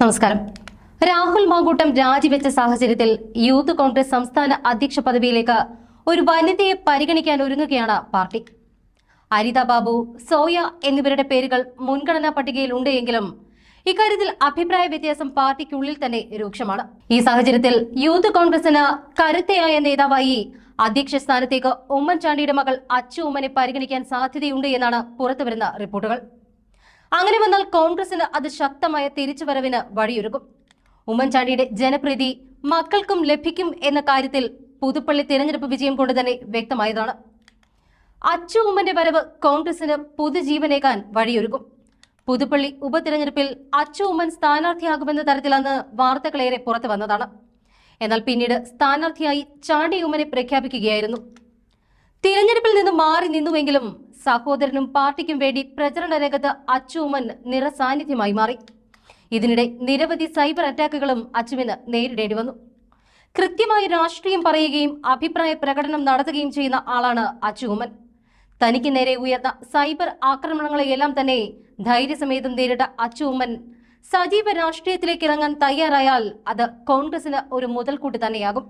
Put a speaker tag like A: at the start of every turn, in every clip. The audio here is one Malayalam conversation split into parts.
A: നമസ്കാരം. രാഹുൽ മാങ്കൂട്ടം രാജിവെച്ച സാഹചര്യത്തിൽ യൂത്ത് കോൺഗ്രസ് സംസ്ഥാന അധ്യക്ഷ പദവിയിലേക്ക് ഒരു വനിതയെ പരിഗണിക്കാൻ ഒരുങ്ങുകയാണ് പാർട്ടി. അരിത ബാബു സോയ എന്നിവരുടെ പേരുകൾ മുൻഗണനാ പട്ടികയിൽ ഉണ്ടെങ്കിലും ഇക്കാര്യത്തിൽ അഭിപ്രായ വ്യത്യാസം പാർട്ടിക്കുള്ളിൽ തന്നെ രൂക്ഷമാണ്. ഈ സാഹചര്യത്തിൽ യൂത്ത് കോൺഗ്രസിന് കരുത്തയായ നേതാവായി അധ്യക്ഷ സ്ഥാനത്തേക്ക് ഉമ്മൻചാണ്ടിയുടെ മകൾ അച്ചു ഉമ്മനെ പരിഗണിക്കാൻ സാധ്യതയുണ്ട് എന്നാണ് പുറത്തുവരുന്ന റിപ്പോർട്ടുകൾ. അങ്ങനെ വന്നാൽ കോൺഗ്രസിന് അത് ശക്തമായ തിരിച്ചുവരവിന് വഴിയൊരുക്കും. ഉമ്മൻചാണ്ടിയുടെ ജനപ്രീതി മക്കൾക്കും ലഭിക്കും എന്ന കാര്യത്തിൽ പുതുപ്പള്ളി തിരഞ്ഞെടുപ്പ് വിജയം കൊണ്ട് തന്നെ വ്യക്തമായതാണ്. അച്ചു ഉമ്മന്റെ വരവ് കോൺഗ്രസിന് പുതുജീവനേകാൻ വഴിയൊരുക്കും. പുതുപ്പള്ളി ഉപതിരഞ്ഞെടുപ്പിൽ അച്ചു ഉമ്മൻ സ്ഥാനാർത്ഥിയാകുമെന്ന തരത്തിലാണ് വാർത്തകളേറെ പുറത്തു വന്നതാണ്. എന്നാൽ പിന്നീട് സ്ഥാനാർത്ഥിയായി ചാണ്ടി ഉമ്മനെ പ്രഖ്യാപിക്കുകയായിരുന്നു. തിരഞ്ഞെടുപ്പിൽ നിന്ന് മാറി നിന്നുവെങ്കിലും സഹോദരനും പാർട്ടിക്കും വേണ്ടി പ്രചരണ രംഗത്ത് അച്ചുമൻ നിറസാന്നിധ്യമായി മാറി. ഇതിനിടെ നിരവധി സൈബർ അറ്റാക്കുകളും അച്ചുവിന് നേരിടേണ്ടി വന്നു. കൃത്യമായി രാഷ്ട്രീയം പറയുകയും അഭിപ്രായ പ്രകടനം നടത്തുകയും ചെയ്യുന്ന ആളാണ് അച്ചുമൻ തനിക്ക് നേരെ ഉയർന്ന സൈബർ ആക്രമണങ്ങളെയെല്ലാം തന്നെ ധൈര്യസമേതം നേരിട്ട അച്ചുമൻ സജീവ രാഷ്ട്രീയത്തിലേക്ക് ഇറങ്ങാൻ തയ്യാറായാൽ അത് കോൺഗ്രസിന് ഒരു മുതൽക്കൂട്ട് തന്നെയാകും.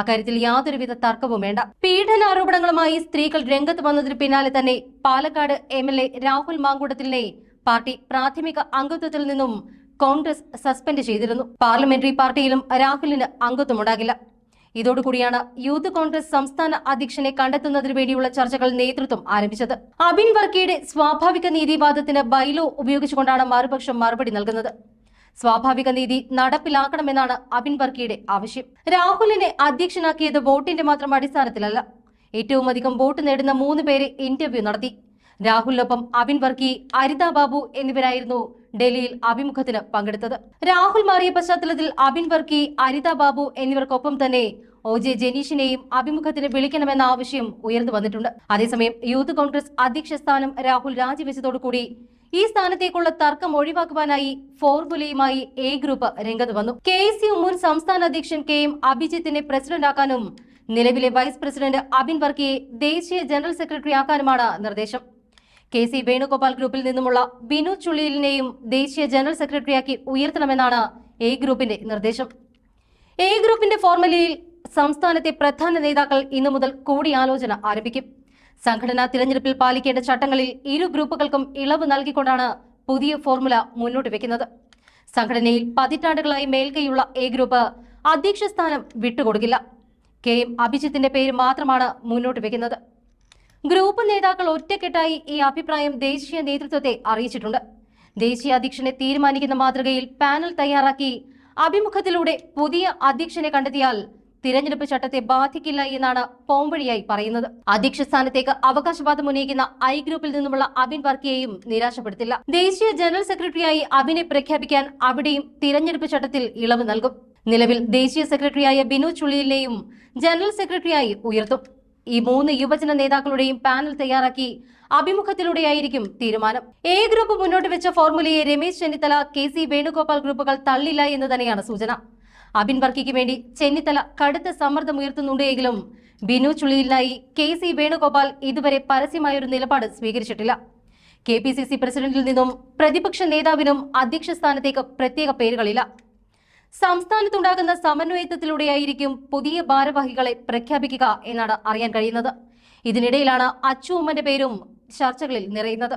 A: അക്കാര്യത്തിൽ യാതൊരുവിധ തർക്കവും വേണ്ട. പീഡനാരോപണങ്ങളുമായി സ്ത്രീകൾ രംഗത്ത് വന്നതിന് പിന്നാലെ തന്നെ Palakkad M L A Rahul മാങ്കൂട്ടത്തിലിനെ പാർട്ടി പ്രാഥമിക അംഗത്വത്തിൽ നിന്നും കോൺഗ്രസ് സസ്പെൻഡ് ചെയ്തിരുന്നു. പാർലമെന്ററി പാർട്ടിയിലും രാഹുലിന് അംഗത്വമുണ്ടാകില്ല. ഇതോടുകൂടിയാണ് യൂത്ത് കോൺഗ്രസ് സംസ്ഥാന അധ്യക്ഷനെ കണ്ടെത്തുന്നതിന് വേണ്ടിയുള്ള ചർച്ചകൾ നേതൃത്വം ആരംഭിച്ചത്. അബിൻ വർക്കിയുടെ സ്വാഭാവിക നീതിവാദത്തിന് ബൈലോ ഉപയോഗിച്ചുകൊണ്ടാണ് മറുപക്ഷം മറുപടി നൽകുന്നത്. സ്വാഭാവിക നീതി നടപ്പിലാക്കണമെന്നാണ് അബിൻ വർക്കിയുടെ ആവശ്യം. രാഹുലിനെ അധ്യക്ഷനാക്കിയത് വോട്ടിന്റെ മാത്രം അടിസ്ഥാനത്തിലല്ല. ഏറ്റവും അധികം വോട്ട് നേടുന്ന മൂന്ന് പേരെ ഇന്റർവ്യൂ നടത്തി. രാഹുലിനൊപ്പം അബിൻ വർക്കി അരിത ബാബു എന്നിവരായിരുന്നു ഡൽഹിയിൽ അഭിമുഖത്തിന് പങ്കെടുത്തത്. രാഹുൽ മാറിയ പശ്ചാത്തലത്തിൽ അബിൻ വർക്കി അരിത ബാബു എന്നിവർക്കൊപ്പം തന്നെ ഒ ജെ ജനീഷിനെയും അഭിമുഖത്തിന് വിളിക്കണമെന്ന ആവശ്യം ഉയർന്നു വന്നിട്ടുണ്ട്. അതേസമയം യൂത്ത് കോൺഗ്രസ് അധ്യക്ഷ സ്ഥാനം രാഹുൽ രാജിവെച്ചതോടുകൂടി ഈ സ്ഥാനത്തേക്കുള്ള തർക്കം ഒഴിവാക്കുവാനായി ഫോർമുലയുമായി എ ഗ്രൂപ്പ് രംഗത്ത് വന്നു. കെ മുൻ സംസ്ഥാന അധ്യക്ഷൻ കെ എം അഭിജിത്തിനെ പ്രസിഡന്റാക്കാനും നിലവിലെ വൈസ് പ്രസിഡന്റ് അബിൻ വർക്കിയെ ദേശീയ ജനറൽ സെക്രട്ടറി ആക്കാനുമാണ് നിർദ്ദേശം. കെ സി വേണുഗോപാൽ ഗ്രൂപ്പിൽ നിന്നുമുള്ള ബിനു ചുള്ളിലിനെയും ദേശീയ ജനറൽ സെക്രട്ടറിയാക്കി ഉയർത്തണമെന്നാണ് എ ഗ്രൂപ്പിന്റെ നിർദ്ദേശം. എ ഗ്രൂപ്പിന്റെ ഫോർമുലയിൽ സംസ്ഥാനത്തെ പ്രധാന നേതാക്കൾ ഇന്നു മുതൽ കൂടിയാലോചന ആരംഭിക്കും. സംഘടനാ തിരഞ്ഞെടുപ്പിൽ പാലിക്കേണ്ട ചട്ടങ്ങളിൽ ഇരു ഗ്രൂപ്പുകൾക്കും ഇളവ് നൽകിക്കൊണ്ടാണ് പുതിയ ഫോർമുല മുന്നോട്ട് വെക്കുന്നത്. സംഘടനയിൽ പതിറ്റാണ്ടുകളായി മേൽക്കൈയുള്ള എ ഗ്രൂപ്പ് അധ്യക്ഷ സ്ഥാനം വിട്ടുകൊടുക്കില്ല. കെ എം അഭിജിത്തിന്റെ പേര് മാത്രമാണ് മുന്നോട്ട് വെക്കുന്നത്. ഗ്രൂപ്പ് നേതാക്കൾ ഒറ്റക്കെട്ടായി ഈ അഭിപ്രായം ദേശീയ നേതൃത്വത്തെ അറിയിച്ചിട്ടുണ്ട്. ദേശീയ അധ്യക്ഷനെ തീരുമാനിക്കുന്ന മാതൃകയിൽ പാനൽ തയ്യാറാക്കി അഭിമുഖത്തിലൂടെ പുതിയ അധ്യക്ഷനെ കണ്ടെത്തിയാൽ തിരഞ്ഞെടുപ്പ് ചട്ടത്തെ ബാധിക്കില്ല എന്നാണ് പോംവഴിയായി പറയുന്നത്. അധ്യക്ഷ സ്ഥാനത്തേക്ക് അവകാശവാദം ഉന്നയിക്കുന്ന ഐ ഗ്രൂപ്പിൽ നിന്നുമുള്ള അബിൻ വർക്കിയെയും നിരാശപ്പെടുത്തില്ല. ദേശീയ ജനറൽ സെക്രട്ടറിയായി അബിനെ പ്രഖ്യാപിക്കാൻ അവിടെയും തിരഞ്ഞെടുപ്പ് ചട്ടത്തിൽ ഇളവ് നൽകും. നിലവിൽ ദേശീയ സെക്രട്ടറിയായ ബിനു ചുള്ളിലിനെയും ജനറൽ സെക്രട്ടറിയായി ഉയർത്തും. ഈ മൂന്ന് യുവജന നേതാക്കളുടെയും പാനൽ തയ്യാറാക്കി അഭിമുഖത്തിലൂടെയായിരിക്കും തീരുമാനം. എ ഗ്രൂപ്പ് മുന്നോട്ട് വെച്ച ഫോർമുലയെ രമേശ് ചെന്നിത്തല കെ സി വേണുഗോപാൽ ഗ്രൂപ്പുകൾ തള്ളില്ല എന്ന് തന്നെയാണ് സൂചന. അബിൻ വർക്കിക്ക് വേണ്ടി ചെന്നിത്തല കടുത്ത സമ്മർദ്ദം ഉയർത്തുന്നുണ്ടെങ്കിലും ബിനു ചുള്ളിയിലിനായി കെ സി വേണുഗോപാൽ ഇതുവരെ പരസ്യമായൊരു നിലപാട് സ്വീകരിച്ചിട്ടില്ല. കെ പി സി സി പ്രസിഡന്റിൽ നിന്നും പ്രതിപക്ഷ നേതാവിനും അധ്യക്ഷ സ്ഥാനത്തേക്ക് പ്രത്യേക പേരുകളില്ല. സംസ്ഥാനത്തുണ്ടാകുന്ന സമന്വയത്വത്തിലൂടെയായിരിക്കും പുതിയ ഭാരവാഹികളെ പ്രഖ്യാപിക്കുക എന്നാണ് അറിയാൻ കഴിയുന്നത്. ഇതിനിടയിലാണ് അച്ചു ഉമ്മന്റെ പേരും ചർച്ചകളിൽ നിറയുന്നത്.